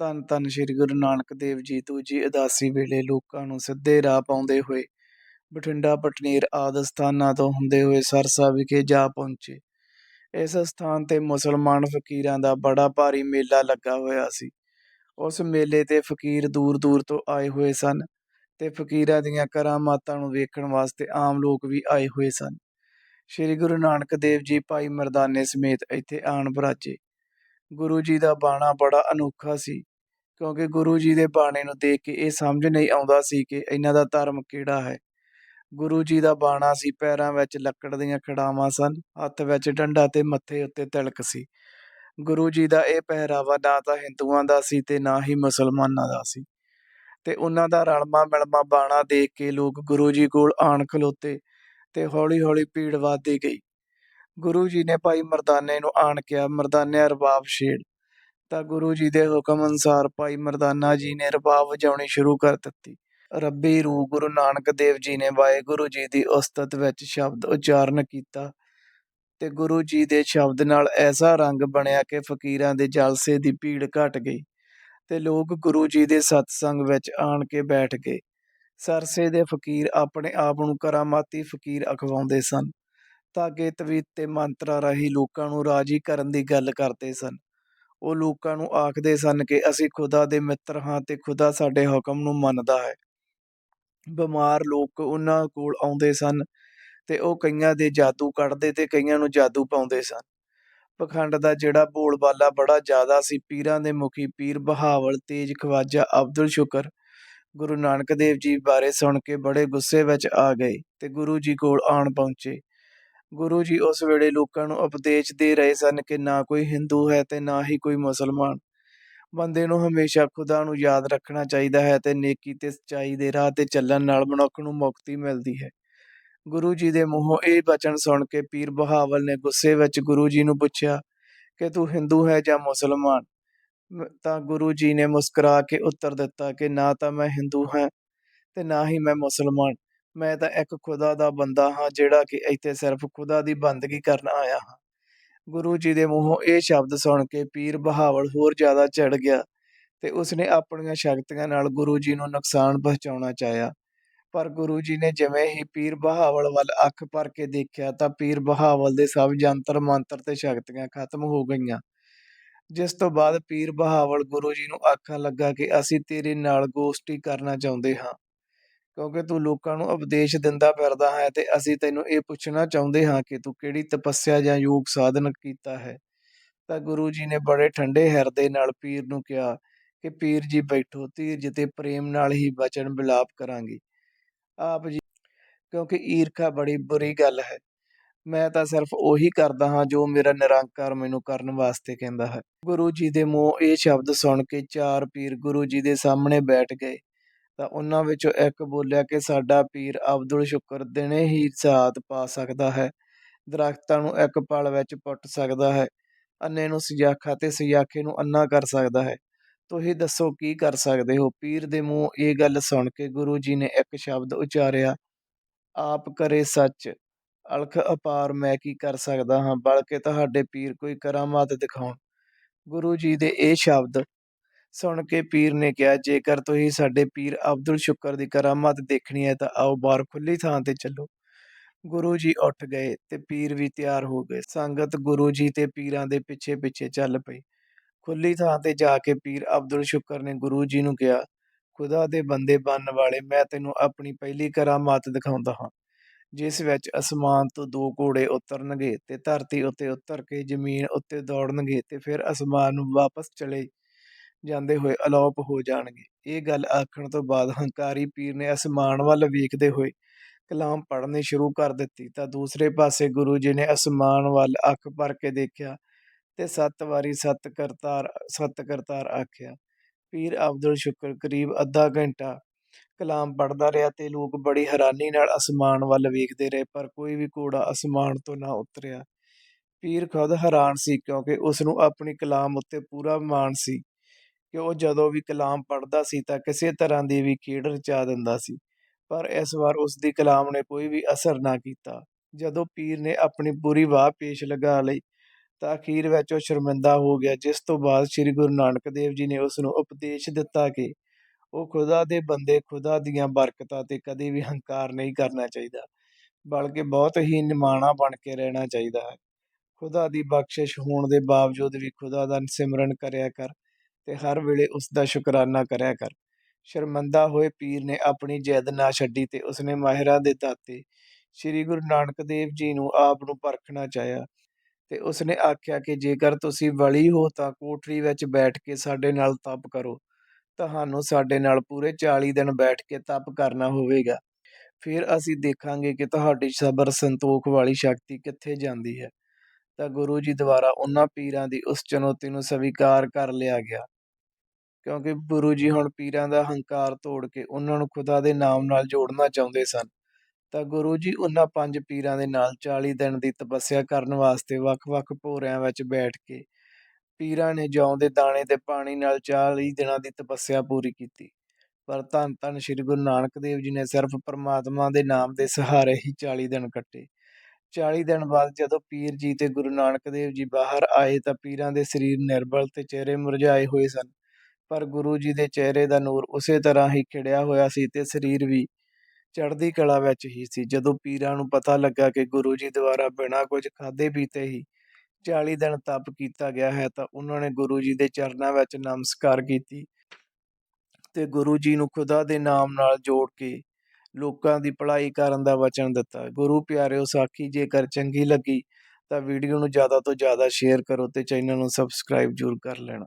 ਧੰਨ ਧੰਨ ਸ੍ਰੀ ਗੁਰੂ ਨਾਨਕ ਦੇਵ ਜੀ ਦੂਜੀ ਉਦਾਸੀ ਵੇਲੇ ਲੋਕਾਂ ਨੂੰ ਸਿੱਧੇ ਰਾਹ ਪਾਉਂਦੇ ਹੋਏ, ਬਠਿੰਡਾ, ਪਟਨੀਰ ਆਦਿ ਸਥਾਨਾਂ ਤੋਂ ਹੁੰਦੇ ਹੋਏ ਸਰਸਾ ਵਿਖੇ ਜਾ ਪਹੁੰਚੇ। ਇਸ ਸਥਾਨ ਤੇ ਮੁਸਲਮਾਨ ਫਕੀਰਾਂ ਦਾ ਬੜਾ ਭਾਰੀ ਮੇਲਾ ਲੱਗਾ ਹੋਇਆ ਸੀ। ਉਸ ਮੇਲੇ ਤੇ ਫਕੀਰ ਦੂਰ ਦੂਰ ਤੋਂ ਆਏ ਹੋਏ ਸਨ ਤੇ ਫਕੀਰਾਂ ਦੀਆਂ ਕਰਾਮਾਤਾਂ ਨੂੰ ਵੇਖਣ ਵਾਸਤੇ ਆਮ ਲੋਕ ਵੀ ਆਏ ਹੋਏ ਸਨ। ਸ੍ਰੀ ਗੁਰੂ ਨਾਨਕ ਦੇਵ ਜੀ ਭਾਈ ਮਰਦਾਨੇ ਸਮੇਤ ਇੱਥੇ ਆਣ ਬਰਾਜੇ। ਗੁਰੂ ਜੀ ਦਾ ਬਾਣਾ ਬੜਾ ਅਨੋਖਾ ਸੀ, ਕਿਉਂਕਿ ਗੁਰੂ ਜੀ ਦੇ ਬਾਣੇ ਨੂੰ ਦੇਖ ਕੇ ਇਹ ਸਮਝ ਨਹੀਂ ਆਉਂਦਾ ਸੀ ਕਿ ਇਹਨਾਂ ਦਾ ਧਰਮ ਕਿਹੜਾ ਹੈ। ਗੁਰੂ ਜੀ ਦਾ ਬਾਣਾ ਸੀ, ਪੈਰਾਂ ਵਿੱਚ ਲੱਕੜ ਦੀਆਂ ਖੜਾਵਾਂ ਸਨ, ਹੱਥ ਵਿੱਚ ਡੰਡਾ ਤੇ ਮੱਥੇ ਉੱਤੇ ਤਿਲਕ ਸੀ। ਗੁਰੂ ਜੀ ਦਾ ਇਹ ਪਹਿਰਾਵਾ ਨਾ ਤਾਂ ਹਿੰਦੂਆਂ ਦਾ ਸੀ ਤੇ ਨਾ ਹੀ ਮੁਸਲਮਾਨਾਂ ਦਾ ਸੀ। ਤੇ ਉਹਨਾਂ ਦਾ ਰਲਮਾ ਮਿਲਮਾ ਬਾਣਾ ਦੇਖ ਕੇ ਲੋਕ ਗੁਰੂ ਜੀ ਕੋਲ ਆਣ ਖਲੋਤੇ ਤੇ ਹੌਲੀ-ਹੌਲੀ ਭੀੜ ਵੱਧਦੀ ਗਈ। ਗੁਰੂ ਜੀ ਨੇ ਭਾਈ ਮਰਦਾਨੇ ਨੂੰ ਆਣ ਕਿਹਾ ਮਰਦਾਨਿਆ ਰਬਾਬ ਛੇੜ ਤਾਂ ਗੁਰੂ ਜੀ ਦੇ ਹੁਕਮ ਅਨੁਸਾਰ ਭਾਈ ਮਰਦਾਨਾ ਜੀ ਨੇ ਰਬਾਬ ਵਜਾਉਣੀ ਸ਼ੁਰੂ ਕਰ ਦਿੱਤੀ। ਰੱਬੀ ਰੂਹ ਗੁਰੂ ਨਾਨਕ ਦੇਵ ਜੀ ਨੇ ਵਾਹਿਗੁਰੂ ਜੀ ਦੀ ਉਸਤਤ ਵਿੱਚ ਸ਼ਬਦ ਉਚਾਰਨ ਕੀਤਾ ਤੇ ਗੁਰੂ ਜੀ ਦੇ ਸ਼ਬਦ ਨਾਲ ਐਸਾ ਰੰਗ ਬਣਿਆ ਕਿ ਫਕੀਰਾਂ ਦੇ ਜਲਸੇ ਦੀ ਭੀੜ ਘਟ ਗਈ ਤੇ ਲੋਕ ਗੁਰੂ ਜੀ ਦੇ ਸਤਸੰਗ ਵਿੱਚ ਆਣ ਕੇ ਬੈਠ ਗਏ। ਸਰਸੇ ਦੇ ਫਕੀਰ ਆਪਣੇ ਆਪ ਨੂੰ ਕਰਾਮਾਤੀ ਫਕੀਰ ਅਖਵਾਉਂਦੇ ਸਨ। ਧਾਗੇ ਤਵੀਤ ਤੇ ਮੰਤਰਾਂ ਰਾਹੀਂ ਲੋਕਾਂ ਨੂੰ ਰਾਜੀ ਕਰਨ ਦੀ ਗੱਲ ਕਰਦੇ ਸਨ। ਉਹ ਲੋਕਾਂ ਨੂੰ ਆਖਦੇ ਸਨ ਕਿ ਅਸੀਂ ਖੁਦਾ ਦੇ ਮਿੱਤਰ ਹਾਂ ਤੇ ਖੁਦਾ ਸਾਡੇ ਹੁਕਮ ਨੂੰ ਮੰਨਦਾ ਹੈ। ਬਿਮਾਰ ਲੋਕ ਉਹਨਾਂ ਕੋਲ ਆਉਂਦੇ ਸਨ ਤੇ ਉਹ ਕਈਆਂ ਦੇ ਜਾਦੂ ਕੱਢਦੇ ਤੇ ਕਈਆਂ ਨੂੰ ਜਾਦੂ ਪਾਉਂਦੇ ਸਨ। ਪਖੰਡ ਦਾ ਜਿਹੜਾ ਬੋਲਬਾਲਾ ਬੜਾ ਜ਼ਿਆਦਾ ਸੀ, ਪੀਰਾਂ ਦੇ ਮੁਖੀ ਪੀਰ ਬਹਾਵਲ, ਤੇਜ ਖਵਾਜਾ ਅਬਦੁਲ ਸ਼ੁਕਰ ਗੁਰੂ ਨਾਨਕ ਦੇਵ ਜੀ ਬਾਰੇ ਸੁਣ ਕੇ ਬੜੇ ਗੁੱਸੇ ਵਿੱਚ ਆ ਗਏ ਤੇ ਗੁਰੂ ਜੀ ਕੋਲ ਆਣ ਪਹੁੰਚੇ। ਗੁਰੂ ਜੀ ਉਸ ਵੇਲੇ ਲੋਕਾਂ ਨੂੰ ਉਪਦੇਸ਼ ਦੇ ਰਹੇ ਸਨ ਕਿ ਨਾ ਕੋਈ ਹਿੰਦੂ ਹੈ ਤੇ ਨਾ ਹੀ ਕੋਈ ਮੁਸਲਮਾਨ। ਬੰਦੇ ਨੂੰ ਹਮੇਸ਼ਾ ਖੁਦਾ ਨੂੰ ਯਾਦ ਰੱਖਣਾ ਚਾਹੀਦਾ ਹੈ ਤੇ ਨੇਕੀ ਤੇ ਸੱਚਾਈ ਦੇ ਰਾਹ ਤੇ ਚੱਲਣ ਨਾਲ ਮਨੁੱਖ ਨੂੰ ਮੁਕਤੀ ਮਿਲਦੀ ਹੈ। ਗੁਰੂ ਜੀ ਦੇ ਮੂੰਹੋਂ ਇਹ ਬਚਨ ਸੁਣ ਕੇ ਪੀਰ ਬਹਾਵਲ ਨੇ ਗੁੱਸੇ ਵਿੱਚ ਗੁਰੂ ਜੀ ਨੂੰ ਪੁੱਛਿਆ ਕਿ ਤੂੰ ਹਿੰਦੂ ਹੈ ਜਾਂ ਮੁਸਲਮਾਨ? ਤਾਂ ਗੁਰੂ ਜੀ ਨੇ ਮੁਸਕਰਾ ਕੇ ਉੱਤਰ ਦਿੱਤਾ ਕਿ ਨਾ ਤਾਂ ਮੈਂ ਹਿੰਦੂ ਹਾਂ ਤੇ ਨਾ ਹੀ ਮੈਂ ਮੁਸਲਮਾਨ। ਮੈਂ ਤਾਂ ਇੱਕ ਖੁਦਾ ਦਾ ਬੰਦਾ ਹਾਂ, ਜਿਹੜਾ ਕਿ ਇੱਥੇ ਸਿਰਫ ਖੁਦਾ ਦੀ ਬੰਦਗੀ ਕਰਨ ਆਇਆ ਹਾਂ। ਗੁਰੂ ਜੀ ਦੇ ਮੂੰਹੋਂ ਇਹ ਸ਼ਬਦ ਸੁਣ ਕੇ ਪੀਰ ਬਹਾਵਲ ਹੋਰ ਜ਼ਿਆਦਾ ਚੜ ਗਿਆ ਤੇ ਉਸਨੇ ਆਪਣੀਆਂ ਸ਼ਕਤੀਆਂ ਨਾਲ ਗੁਰੂ ਜੀ ਨੂੰ ਨੁਕਸਾਨ ਪਹੁੰਚਾਉਣਾ ਚਾਹਿਆ। ਪਰ ਗੁਰੂ ਜੀ ਨੇ ਜਿਵੇਂ ਹੀ ਪੀਰ ਬਹਾਵਲ ਵੱਲ ਅੱਖ ਭਰ ਕੇ ਦੇਖਿਆ ਤਾਂ ਪੀਰ ਬਹਾਵਲ ਦੇ ਸਭ ਜੰਤਰ ਮੰਤਰ ਤੇ ਸ਼ਕਤੀਆਂ ਖਤਮ ਹੋ ਗਈਆਂ। ਜਿਸ ਤੋਂ ਬਾਅਦ ਪੀਰ ਬਹਾਵਲ ਗੁਰੂ ਜੀ ਨੂੰ ਆਖਣ ਲੱਗਾ ਕਿ ਅਸੀਂ ਤੇਰੇ ਨਾਲ ਗੋਸ਼ਟੀ ਕਰਨਾ ਚਾਹੁੰਦੇ ਹਾਂ। ਕਿਉਂਕਿ ਤੂੰ ਲੋਕਾਂ ਨੂੰ ਉਪਦੇਸ਼ ਦਿੰਦਾ ਫਿਰਦਾ ਹੈ ਤੇ ਅਸੀਂ ਤੈਨੂੰ ਇਹ ਪੁੱਛਣਾ ਚਾਹੁੰਦੇ ਹਾਂ ਕਿ ਤੂੰ ਕਿਹੜੀ ਤਪੱਸਿਆ ਜਾਂ ਯੋਗ ਸਾਧਨ ਕੀਤਾ ਹੈ? ਤਾਂ ਗੁਰੂ ਜੀ ਨੇ ਬੜੇ ਠੰਡੇ ਹਿਰਦੇ ਨਾਲ ਪੀਰ ਨੂੰ ਕਿਹਾ ਕਿ ਪੀਰ ਜੀ ਬੈਠੋ, ਧੀਰਜ ਤੇ ਪ੍ਰੇਮ ਨਾਲ ਹੀ ਬਚਨ ਬਿਲਾਪ ਕਰਾਂਗੇ। ਆਪ ਜੀ, ਕਿਉਂਕਿ ਈਰਖਾ ਬੜੀ ਬੁਰੀ ਗੱਲ ਹੈ। ਮੈਂ ਤਾਂ ਸਿਰਫ ਉਹੀ ਕਰਦਾ ਹਾਂ ਜੋ ਮੇਰਾ ਨਿਰੰਕਾਰ ਮੈਨੂੰ ਕਰਨ ਵਾਸਤੇ ਕਹਿੰਦਾ ਹੈ। ਗੁਰੂ ਜੀ ਦੇ ਮੂੰਹ ਇਹ ਸ਼ਬਦ ਸੁਣ ਕੇ ਚਾਰ ਪੀਰ ਗੁਰੂ ਜੀ ਦੇ ਸਾਹਮਣੇ ਬੈਠ ਗਏ। ਤਾਂ ਉਹਨਾਂ ਵਿੱਚੋਂ ਇੱਕ ਬੋਲਿਆ ਕਿ ਸਾਡਾ ਪੀਰ ਅਬਦੁਲ ਸ਼ੁਕਰ ਦਿਨੇ ਹੀ ਸਾਥ ਪਾ ਸਕਦਾ ਹੈ, ਦਰਖਤਾਂ ਨੂੰ ਇੱਕ ਪਲ ਵਿੱਚ ਪੁੱਟ ਸਕਦਾ ਹੈ ਅੰਨੇ ਨੂੰ ਸਿਆਖਾ ਤੇ ਸਿਆਖੇ ਨੂੰ ਅੰਨਾ ਕਰ ਸਕਦਾ ਹੈ। ਤੁਸੀਂ ਦੱਸੋ ਕੀ ਕਰ ਸਕਦੇ ਹੋ? ਪੀਰ ਦੇ ਮੂੰਹ ਇਹ ਗੱਲ ਸੁਣ ਕੇ ਗੁਰੂ ਜੀ ਨੇ ਇੱਕ ਸ਼ਬਦ ਉਚਾਰਿਆ, ਆਪ ਕਰੇ ਸੱਚ, ਅਲਖ ਅਪਾਰ ਮੈਂ ਕੀ ਕਰ ਸਕਦਾ ਹਾਂ? ਬਲਕਿ ਤੁਹਾਡੇ ਪੀਰ ਕੋਈ ਕਰਾਮਾਤ ਦਿਖਾਉਣ। ਗੁਰੂ ਜੀ ਦੇ ਇਹ ਸ਼ਬਦ ਸੁਣ ਕੇ ਪੀਰ ਨੇ ਕਿਹਾ, ਜੇਕਰ ਤੁਸੀਂ ਸਾਡੇ ਪੀਰ ਅਬਦੁਲ ਸ਼ੁਕਰ ਦੀ ਕਰਾਮਾਤ ਦੇਖਣੀ ਹੈ, ਤਾਂ ਆਓ ਬਾਹਰ ਖੁੱਲੀ ਥਾਂ ਤੇ ਚੱਲੋ। ਗੁਰੂ ਜੀ ਉੱਠ ਗਏ ਤੇ ਪੀਰ ਵੀ ਤਿਆਰ ਹੋ ਗਏ। ਸੰਗਤ ਗੁਰੂ ਜੀ ਤੇ ਪੀਰਾਂ ਦੇ ਪਿੱਛੇ ਪਿੱਛੇ ਚੱਲ ਪਈ। ਖੁੱਲੀ ਥਾਂ ਤੇ ਜਾ ਕੇ ਪੀਰ ਅਬਦੁਲ ਸ਼ੁਕਰ ਨੇ ਗੁਰੂ ਜੀ ਨੂੰ ਕਿਹਾ, ਖੁਦਾ ਦੇ ਬੰਦੇ ਬਣਨ ਵਾਲੇ, ਮੈਂ ਤੈਨੂੰ ਆਪਣੀ ਪਹਿਲੀ ਕਰਾਮਾਤ ਦਿਖਾਉਂਦਾ ਹਾਂ, ਜਿਸ ਵਿੱਚ ਅਸਮਾਨ ਤੋਂ ਦੋ ਘੋੜੇ ਉਤਰਨਗੇ ਤੇ ਧਰਤੀ ਉੱਤੇ ਉਤਰ ਕੇ ਜ਼ਮੀਨ ਉੱਤੇ ਦੌੜਨਗੇ ਤੇ ਫਿਰ ਅਸਮਾਨ ਨੂੰ ਵਾਪਸ ਚਲੇ ਜਾਂਦੇ ਹੋਏ ਅਲੋਪ ਹੋ ਜਾਣਗੇ। ਇਹ ਗੱਲ ਆਖਣ ਤੋਂ ਬਾਅਦ ਹੰਕਾਰੀ ਪੀਰ ਨੇ ਅਸਮਾਨ ਵੱਲ ਵੇਖਦੇ ਹੋਏ ਕਲਾਮ ਪੜ੍ਹਨੀ ਸ਼ੁਰੂ ਕਰ ਦਿੱਤੀ ਤਾਂ ਦੂਸਰੇ ਪਾਸੇ ਗੁਰੂ ਜੀ ਨੇ ਅਸਮਾਨ ਵੱਲ ਅੱਖ ਭਰ ਕੇ ਦੇਖਿਆ ਤੇ ਸੱਤ ਵਾਰੀ ਸੱਤ ਕਰਤਾਰ ਸੱਤ ਕਰਤਾਰ ਆਖਿਆ, ਪੀਰ ਅਬਦੁਲ ਸ਼ੁਕਰ, ਕਰੀਬ ਅੱਧਾ ਘੰਟਾ ਕਲਾਮ ਪੜ੍ਹਦਾ ਰਿਹਾ ਤੇ ਲੋਕ ਬੜੀ ਹੈਰਾਨੀ ਨਾਲ ਅਸਮਾਨ ਵੱਲ ਵੇਖਦੇ ਰਹੇ, ਪਰ ਕੋਈ ਵੀ ਘੋੜਾ ਅਸਮਾਨ ਤੋਂ ਨਾ ਉਤਰਿਆ। ਪੀਰ ਖੁਦ ਹੈਰਾਨ ਸੀ ਕਿਉਂਕਿ ਉਸ ਨੂੰ ਆਪਣੀ ਕਲਾਮ ਉੱਤੇ ਪੂਰਾ ਮਾਣ ਸੀ। ਕਿ ਉਹ ਜਦੋਂ ਵੀ ਕਲਾਮ ਪੜ੍ਹਦਾ ਸੀ ਤਾਂ ਕਿਸੇ ਤਰ੍ਹਾਂ ਦੀ ਵੀ ਖੇਡ ਰਚਾ ਦਿੰਦਾ ਸੀ। ਪਰ ਇਸ ਵਾਰ ਉਸ ਦੀ ਕਲਾਮ ਨੇ ਕੋਈ ਵੀ ਅਸਰ ਨਾ ਕੀਤਾ। ਜਦੋਂ ਪੀਰ ਨੇ ਆਪਣੀ ਪੂਰੀ ਵਾਹ ਪੇਸ਼ ਲਗਾ ਲਈ ਤਾਂ ਅਖੀਰ ਵਿੱਚ ਉਹ ਸ਼ਰਮਿੰਦਾ ਹੋ ਗਿਆ, ਜਿਸ ਤੋਂ ਬਾਅਦ ਸ੍ਰੀ ਗੁਰੂ ਨਾਨਕ ਦੇਵ ਜੀ ਨੇ ਉਸ ਨੂੰ ਉਪਦੇਸ਼ ਦਿੱਤਾ ਕਿ ਉਹ ਖੁਦਾ ਦੇ ਬੰਦੇ ਖੁਦਾ ਦੀਆਂ ਬਰਕਤਾਂ ਤੇ ਕਦੇ ਵੀ ਹੰਕਾਰ ਨਹੀਂ ਕਰਨਾ ਚਾਹੀਦਾ, ਬਲਕਿ ਬਹੁਤ ਹੀ ਨਿਮਾਣਾ ਬਣ ਕੇ ਰਹਿਣਾ ਚਾਹੀਦਾ ਹੈ। ਖੁਦਾ ਦੀ ਬਖਸ਼ਿਸ਼ ਹੋਣ ਦੇ ਬਾਵਜੂਦ ਵੀ ਖੁਦਾ ਦਾ ਸਿਮਰਨ ਕਰਿਆ ਕਰ ਤੇ ਹਰ ਵੇਲੇ ਉਸ ਦਾ ਸ਼ੁਕਰਾਨਾ ਕਰਿਆ ਕਰ। ਸ਼ਰਮੰਦਾ ਹੋਏ ਪੀਰ ਨੇ ਆਪਣੀ ਜੈਦ ਨਾ ਛੱਡੀ ਤੇ ਉਸਨੇ ਮਾਹਿਰਾਂ ਦੇ ਦਾਤੇ ਸ੍ਰੀ ਗੁਰੂ ਨਾਨਕ ਦੇਵ ਜੀ ਨੂੰ ਆਪ ਨੂੰ ਪਰਖਣਾ ਚਾਹਿਆ ਤੇ ਉਸਨੇ ਆਖਿਆ ਕਿ ਜੇਕਰ ਤੁਸੀਂ ਵਲੀ ਹੋ ਤਾਂ ਕੋਠੜੀ ਵਿੱਚ ਬੈਠ ਕੇ ਸਾਡੇ ਨਾਲ ਤਪ ਕਰੋ। ਤੁਹਾਨੂੰ ਸਾਡੇ ਨਾਲ ਪੂਰੇ 40 ਦਿਨ ਬੈਠ ਕੇ ਤਪ ਕਰਨਾ ਹੋਵੇਗਾ। ਫਿਰ ਅਸੀਂ ਦੇਖਾਂਗੇ ਕਿ ਤੁਹਾਡੀ ਸਬਰ ਸੰਤੋਖ ਵਾਲੀ ਸ਼ਕਤੀ ਕਿੱਥੇ ਜਾਂਦੀ ਹੈ। ਤਾਂ ਗੁਰੂ ਜੀ ਦੁਆਰਾ ਉਹਨਾਂ ਪੀਰਾਂ ਦੀ ਉਸ ਚੁਣੌਤੀ ਨੂੰ ਸਵੀਕਾਰ ਕਰ ਲਿਆ ਗਿਆ। ਕਿਉਂਕਿ ਗੁਰੂ ਜੀ ਹੁਣ ਪੀਰਾਂ ਦਾ ਹੰਕਾਰ ਤੋੜ ਕੇ ਉਹਨਾਂ ਨੂੰ ਖੁਦਾ ਦੇ ਨਾਮ ਨਾਲ ਜੋੜਨਾ ਚਾਹੁੰਦੇ ਸਨ। ਤਾਂ ਗੁਰੂ ਜੀ ਉਹਨਾਂ ਪੰਜ ਪੀਰਾਂ ਦੇ ਨਾਲ 40 ਦਿਨ ਦੀ ਤਪੱਸਿਆ ਕਰਨ ਵਾਸਤੇ ਵੱਖ-ਵੱਖ ਭੋਰਿਆਂ ਵਿੱਚ ਬੈਠ ਕੇ ਪੀਰਾਂ ਨੇ ਜੌਂ ਦੇ ਦਾਣੇ ਤੇ ਪਾਣੀ ਨਾਲ 40 ਦਿਨਾਂ ਦੀ ਤਪੱਸਿਆ ਪੂਰੀ ਕੀਤੀ। ਪਰ ਧੰਨ ਧੰਨ ਸ੍ਰੀ ਗੁਰੂ ਨਾਨਕ ਦੇਵ ਜੀ ਨੇ ਸਿਰਫ ਪਰਮਾਤਮਾ ਦੇ ਨਾਮ ਦੇ ਸਹਾਰੇ ਹੀ 40 ਦਿਨ ਕੱਟੇ। 40 ਦਿਨ ਬਾਅਦ ਜਦੋਂ ਪੀਰ ਜੀ ਤੇ ਗੁਰੂ ਨਾਨਕ ਦੇਵ ਜੀ ਬਾਹਰ ਆਏ ਤਾਂ ਪੀਰਾਂ ਦੇ ਸਰੀਰ ਨਿਰਬਲ ਤੇ ਚਿਹਰੇ ਮੁਰਝਾਏ ਹੋਏ ਸਨ। ਪਰ ਗੁਰੂ ਜੀ ਦੇ ਚਿਹਰੇ ਦਾ ਨੂਰ ਉਸੇ ਤਰ੍ਹਾਂ ਹੀ ਖਿੜਿਆ ਹੋਇਆ ਸੀ ਤੇ ਸਰੀਰ ਵੀ ਚੜ੍ਹਦੀ ਕਲਾ ਵਿੱਚ ਹੀ ਸੀ। ਜਦੋਂ ਪੀਰਾਂ ਨੂੰ ਪਤਾ ਲੱਗਾ ਕਿ ਗੁਰੂ ਜੀ ਦੁਆਰਾ ਬਿਨਾਂ ਕੁਝ ਖਾਦੇ ਪੀਤੇ ਹੀ 40 ਦਿਨ ਤਪ ਕੀਤਾ ਗਿਆ ਹੈ, ਤਾਂ ਉਹਨਾਂ ਨੇ ਗੁਰੂ ਜੀ ਦੇ ਚਰਨਾਂ ਵਿੱਚ ਨਮਸਕਾਰ ਕੀਤੀ ਤੇ ਗੁਰੂ ਜੀ ਨੂੰ ਖੁਦਾ ਦੇ ਨਾਮ ਨਾਲ ਜੋੜ ਕੇ ਲੋਕਾਂ ਦੀ ਭਲਾਈ ਕਰਨ ਦਾ ਵਚਨ ਦਿੱਤਾ। ਗੁਰੂ ਪਿਆਰਿਓ, ਸਾਖੀ ਜੇਕਰ ਚੰਗੀ ਲੱਗੀ ਤਾਂ ਵੀਡੀਓ ਨੂੰ ਜ਼ਿਆਦਾ ਤੋਂ ਜ਼ਿਆਦਾ ਸ਼ੇਅਰ ਕਰੋ ਤੇ ਚੈਨਲ ਨੂੰ ਸਬਸਕ੍ਰਾਈਬ ਜ਼ਰੂਰ ਕਰ ਲੈਣਾ।